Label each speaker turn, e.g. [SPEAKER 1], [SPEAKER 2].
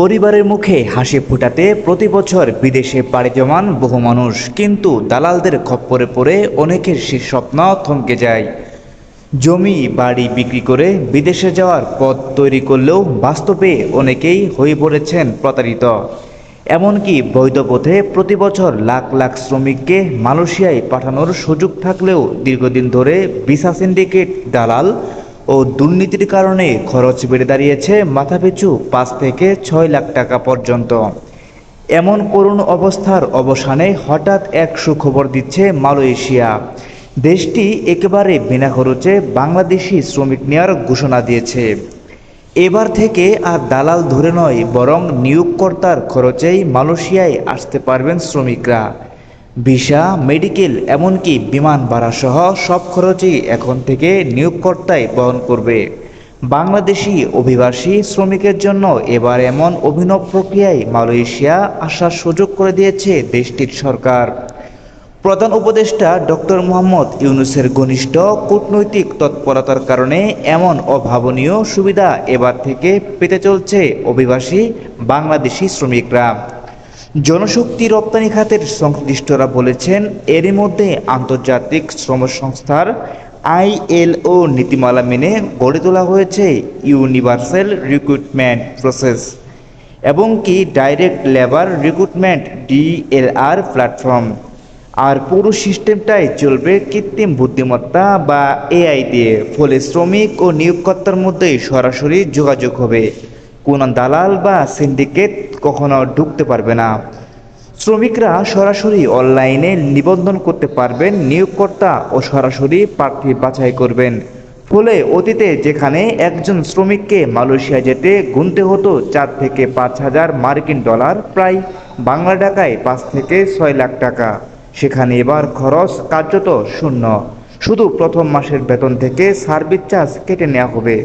[SPEAKER 1] পরিবারের মুখে হাসি ফোটাতে প্রতি বছর বিদেশে পাড়ি জমান বহু মানুষ। কিন্তু দালালদের খপ্পরে পড়ে অনেকের সে স্বপ্ন থমকে যায়। জমি, বাড়ি বিক্রি করে বিদেশে যাওয়ার পথ তৈরি করলেও বাস্তবে অনেকেই হয়ে পড়েছেন প্রতারিত। এমনকি বৈধ পথে প্রতি বছর লাখ লাখ শ্রমিককে মালয়েশিয়ায় পাঠানোর সুযোগ থাকলেও দীর্ঘদিন ধরে ভিসা সিন্ডিকেট দালাল ও দুর্নীতির কারণে খরচ বেড়ে দাঁড়িয়েছে মাথাপিছু পাঁচ থেকে ছয় লাখ টাকা পর্যন্ত। এমন করুণ অবস্থার অবসানে হঠাৎ এক সুখবর দিচ্ছে মালয়েশিয়া। দেশটি একেবারে বিনা খরচে বাংলাদেশি শ্রমিক নেওয়ার ঘোষণা দিয়েছে। এবার থেকে আর দালাল ধরে নয়, বরং নিয়োগকর্তার খরচেই মালয়েশিয়ায় আসতে পারবেন শ্রমিকরা। ভিসা, মেডিকেল, এমনকি বিমান ভাড়া সহ সব খরচই এখন থেকে নিয়োগকর্তাই বহন করবে। বাংলাদেশি অভিবাসী শ্রমিকের জন্য এবার এমন অভিনব প্রক্রিয়ায় মালয়েশিয়া আসার সুযোগ করে দিয়েছে দেশটির সরকার। প্রধান উপদেষ্টা ডক্টর মোহাম্মদ ইউনুসের ঘনিষ্ঠ কূটনৈতিক তৎপরতার কারণে এমন অভাবনীয় সুবিধা এবার থেকে পেতে চলছে অভিবাসী বাংলাদেশি শ্রমিকরা। জনশক্তি রপ্তানি খাতের সংশ্লিষ্টরা বলেছেন, এরই মধ্যে আন্তর্জাতিক শ্রম সংস্থার আইএলও নীতিমালা মেনে গড়ে তোলা হয়েছে ইউনিভার্সাল রিক্রুটমেন্ট প্রসেস এবং কি direct labour recruitment DLR platform. আর পুরো সিস্টেমটাই চলবে কৃত্রিম বুদ্ধিমত্তা বা এআই দিয়ে, ফলে শ্রমিক ও নিয়োগকর্তার মধ্যে সরাসরি যোগাযোগ হবে। কোনো দালাল বা সিন্ডিকেট কখনো ঢুকতে পারবে না। শ্রমিকরা সরাসরি অনলাইনে নিবন্ধন করতে পারবেন, নিয়োগকর্তা ও সরাসরি প্রার্থী বাছাই করবেন। ফলে অতীতে যেখানে একজন শ্রমিককে মালয়েশিয়া যেতে গুনতে হতো, চার থেকে পাঁচ হাজার মার্কিন ডলার, প্রায় বাংলা টাকায় পাঁচ থেকে ছয় লাখ টাকা। সেখানে এবার খরচ কার্যত শূন্য। শুধু প্রথম মাসের বেতন থেকে সার্ভিস চার্জ কেটে নেওয়া হবে।